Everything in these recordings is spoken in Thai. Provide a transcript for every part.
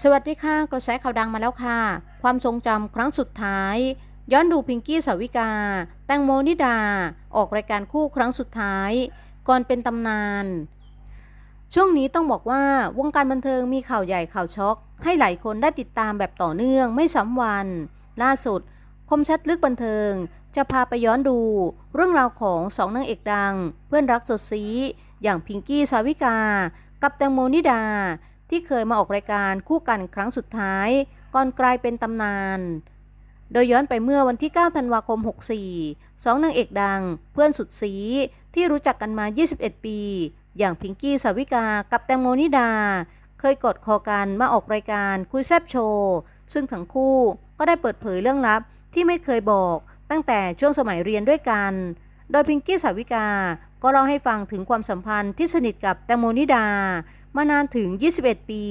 สวัสดีค่ะ กระแสข่าวดังมาแล้วค่ะ ความทรงจำครั้งสุดท้าย ย้อนดูพิงกี้สาวิกา แตงโมนิดา ออกรายการคู่ครั้งสุดท้าย ก่อนเป็นตำนาน ช่วงนี้ต้องบอกว่าวงการบันเทิงมีข่าวใหญ่ข่าวช็อก ให้หลายคนได้ติดตามแบบต่อเนื่องไม่ซ้ำวัน ล่าสุด คมชัดลึกบันเทิง จะพาไปย้อนดู เรื่องราวของสองนางเอกดัง เพื่อนรักสดซีอย่างพิงกี้สาวิกา กับแตงโมนิดา ที่เคยมาออกรายการคู่กันครั้งสุดท้าย ก่อนกลายเป็นตำนาน โดยย้อนไปเมื่อวันที่ 9 ธันวาคม 64 สองนางเอกดัง เพื่อนสุดสีที่รู้จักกันมา 21 ปี อย่างพิงกี้สาวิกากับแตงโมนิดา เคยกดคอกันมาออกรายการคุยแซบโชว์ซึ่งทั้งคู่ก็ได้เปิดเผยเรื่องลับที่ไม่เคยบอกตั้งแต่ช่วงสมัยเรียนด้วยกัน โดยพิงกี้สาวิกาก็เล่าให้ฟังถึงความสัมพันธ์ที่สนิทกับแตงโมนิดา มานานถึง 21 ปี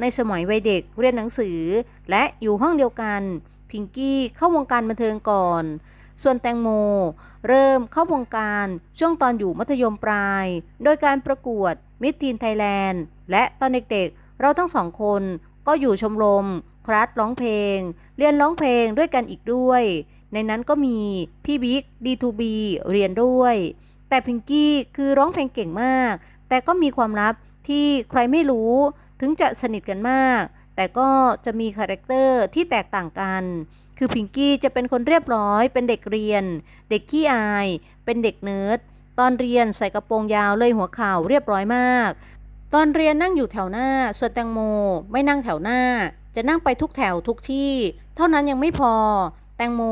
ในสมัยวัยเด็กเรียนหนังสือ และอยู่ห้องเดียวกัน พิงกี้เข้าวงการบันเทิงก่อน ส่วนแตงโม เริ่มเข้าวงการช่วงตอนอยู่มัธยมปลาย โดยการประกวดมิสทีนไทยแลนด์ และตอนเด็กๆ เราทั้งสองคนก็อยู่ชมรมคลาสร้องเพลง เรียนร้องเพลงด้วยกันอีกด้วย ในนั้นก็มีพี่บิ๊ก D2B เรียนด้วย แต่พิงกี้คือร้องเพลงเก่งมาก แต่ก็มีความลับ ที่ใครไม่รู้ถึงจะสนิทกันมาก แต่ก็จะมีคาแรคเตอร์ที่แตกต่างกัน คือพิงกี้จะเป็นคนเรียบร้อย เป็นเด็กเรียน เด็กขี้อาย เป็นเด็กเนิร์ด ตอนเรียนใส่กระโปรงยาวเลยหัวเข่าเรียบร้อยมาก ตอนเรียนนั่งอยู่แถวหน้า ส่วนแตงโมไม่นั่งแถวหน้า จะนั่งไปทุกแถวทุกที่ เท่านั้นยังไม่พอ แตงโม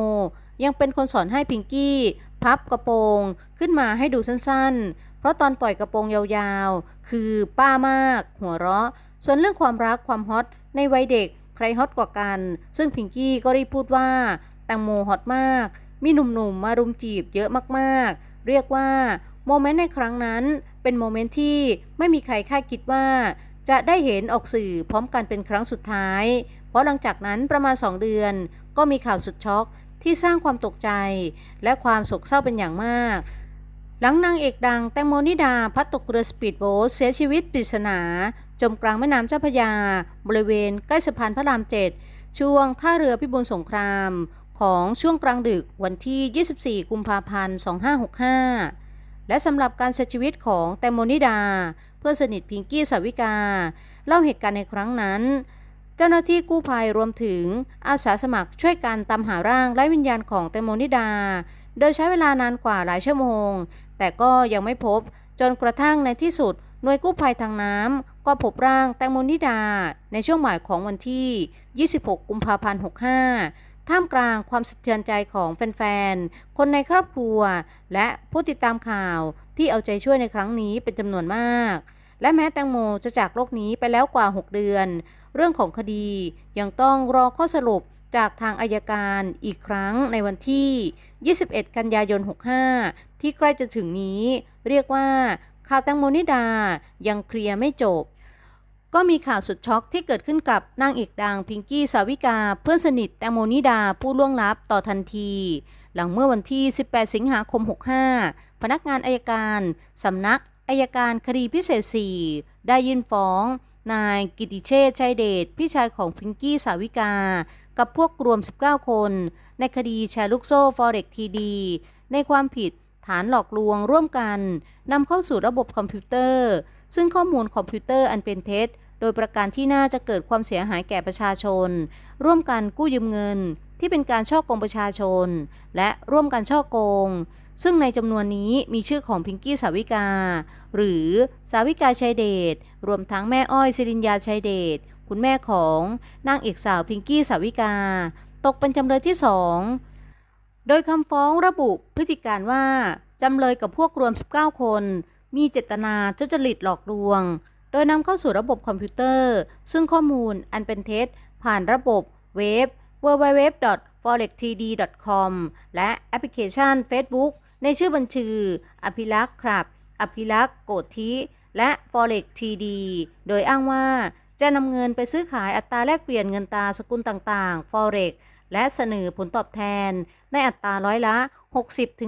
ยังเป็นคนสอนให้พิงกี้ พับกระโปรงขึ้นมาให้ดูสั้นๆ เพราะตอนปล่อยกระโปรงยาวๆ คือป้ามาก หัวเราะ ส่วนเรื่องความรักความฮอตในวัยเด็กใครฮอตกว่ากัน ซึ่งพิงกี้ก็รีพูดว่าแตงโมฮอตมาก มีหนุ่มๆมารุมจีบเยอะมากๆ เรียกว่าโมเมนต์ในครั้งนั้นเป็นโมเมนต์ที่ไม่มีใครคาดคิดว่า จะได้เห็นออกสื่อพร้อมกันเป็นครั้งสุดท้าย เพราะหลังจากนั้นประมาณ 2 เดือน ก็มีข่าวสุดช็อกที่สร้างความตกใจ และความโศกเศร้าเป็นอย่างมาก หลังนางเอกดังแตงโมนิดาพัดตกเรือสปีดโบ๊ทเสียชีวิตปริศนา จมกลางแม่น้ำเจ้าพระยา บริเวณใกล้สะพานพระรามเจ็ดช่วงท่าเรือพิบูลสงคราม ของช่วงกลางดึกวันที่ 24 กุมภาพันธ์ 2565 และสำหรับการเสียชีวิตของแตงโมนิดา เพื่อนสนิทพิงกี้สาวิกา เล่าเหตุการณ์ในครั้งนั้น เจ้าหน้าที่กู้ภัยรวมถึงอาสาสมัครช่วยกันตามหาร่างและวิญญาณของแตงโมนิดาโดยใช้เวลานานกว่าหลายชั่วโมง แต่ก็ยังไม่พบ จนกระทั่งในที่สุดหน่วยกู้ภัยทางน้ำก็พบร่างแตงโมนิดา ในช่วงบ่ายของวันที่ 26 กุมภาพันธ์ 65 ท่ามกลางความสะเทือนใจของแฟนๆ คนในครอบครัว และผู้ติดตามข่าวที่เอาใจช่วยในครั้งนี้เป็นจำนวนมาก และแม้แตงโมจะจากโลกนี้ไปแล้วกว่า 6 เดือน เรื่องของคดียังต้องรอข้อสรุป จากทางอายการอีกครั้งในวันที่ 21 กันยายน 65 ที่ใกล้จะถึงนี้ เรียกว่าข่าวแตงโมนิดายังเคลียร์ไม่จบ ก็มีข่าวสุดช็อกที่เกิดขึ้นกับนางเอกดังพิงกี้สาวิกาเพื่อนสนิทแตงโมนิดาผู้ล่วงลับต่อทันที หลังเมื่อวันที่ 18 สิงหาคม 65 พนักงานอายการสำนักอายการคดีพิเศษ 4 ได้ยื่นฟ้อง นายกิติเชษชัยเดชพี่ชายของพิงกี้สาวิกา กับพวกรวม 19 คน ในคดีแชร์ลูกโซ่ฟอเร็กทีดีในความผิดฐานหลอกลวงร่วมกันนำเข้าสู่ระบบคอมพิวเตอร์ ซึ่งข้อมูลคอมพิวเตอร์อันเป็นเท็จ โดยประการที่น่าจะเกิดความเสียหายแก่ประชาชน ร่วมกันกู้ยืมเงิน ที่เป็นการช่อกงประชาชน และร่วมกันช่อโกง ซึ่งในจำนวนนี้มีชื่อของพิงกี้สาวิกา หรือสาวิกาชัยเดชรวมทั้งแม่อ้อยสิรินยาชัยเดช คุณแม่ของนางเอกสาวพิงกี้สาวิกา ตกเป็นจำเลยที่สองโดยคำฟ้องระบุพฤติการว่า จำเลยกับพวกรวม 19 คน มีเจตนาทุจริตหลอกลวง โดยนำเข้าสู่ระบบคอมพิวเตอร์ ซึ่งข้อมูลอันเป็นเท็จ ผ่านระบบเว็บ www.forextd.com และแอปพลิเคชัน Facebook ในชื่อบัญชีอภิลักษ์ครับ อภิลักษ์โกธิและ Forex TD โดยอ้างว่า จะนำเงินไปซื้อขายอัตราแลกเปลี่ยนเงินตราสกุลต่างๆ Forex และเสนอผลตอบแทน ในอัตราร้อยละ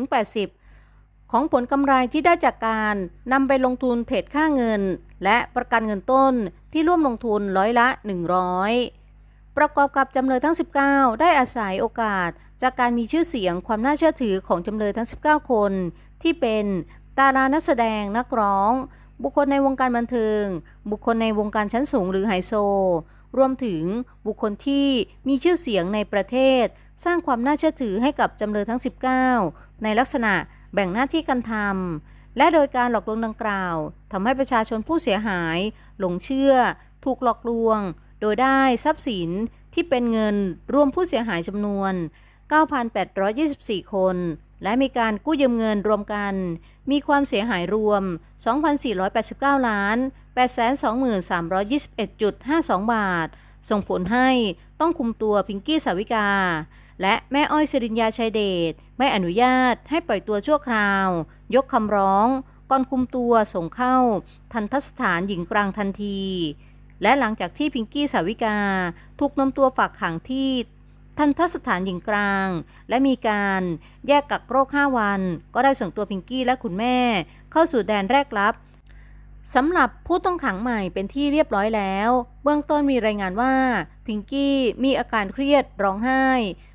60-80 ของผลกำไรที่ได้จากการนำไปลงทุนเทรดค่าเงิน และประกันเงินต้นที่ร่วมลงทุนร้อยละ 100ประกอบกับจำเลยทั้ง 19 ได้อาศัยโอกาส จากการมีชื่อเสียงความน่าเชื่อถือของจำเลยทั้ง 19 คน ที่เป็นดารานักแสดงนักร้อง บุคคลในวงการบันเทิง บุคคลในวงการชั้นสูงหรือไฮโซ รวมถึงบุคคลที่มีชื่อเสียงในประเทศ สร้างความน่าเชื่อถือให้กับจำเลยทั้ง 19 ในลักษณะแบ่งหน้าที่กันทำและโดยการหลอกลวงดังกล่าวทำให้ประชาชนผู้เสียหาย หลงเชื่อ ถูกหลอกลวง โดยได้ทรัพย์สินที่เป็นเงินรวมผู้เสียหายจำนวน 9,824 คน และมีการกู้ยืมเงินรวมกัน มีความเสียหายรวม 2,489 ล้าน 823,321.52 บาท ส่งผลให้ต้องคุมตัวพิงกี้สาวิกา และแม่อ้อยสิรินยาชัยเดชไม่อนุญาตให้ปล่อยตัวชั่วคราว ยกคำร้องก่อนคุมตัวส่งเข้า ทันทสถานหญิงกลางทันที และหลังจากที่พิงกี้สาวิกา ถูกนำตัวฝากขังที่ ทันทสถานหญิงกลาง และมีการแยกกักโรค 5 วัน ก็ได้ส่งตัวพิงกี้และคุณแม่ เข้าสู่แดนแรกรับสำหรับผู้ต้องขังใหม่เป็นที่เรียบร้อยแล้ว เบื้องต้นมีรายงานว่า พิงกี้มีอาการเครียดร้องไห้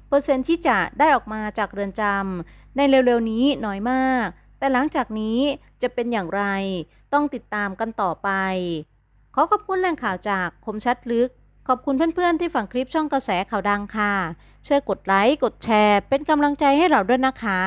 เปอร์เซ็นต์ที่จะได้ออกมาจากเรือนจำในเร็วๆนี้น้อยมาก แต่หลังจากนี้จะเป็นอย่างไรต้องติดตามกันต่อไป ขอขอบคุณแหล่งข่าวจากคมชัดลึก ขอบคุณเพื่อนๆที่ฝังคลิปช่องกระแสข่าวดังค่ะ ช่วยกดไลค์ กดแชร์ เป็นกำลังใจให้เราด้วยนะคะ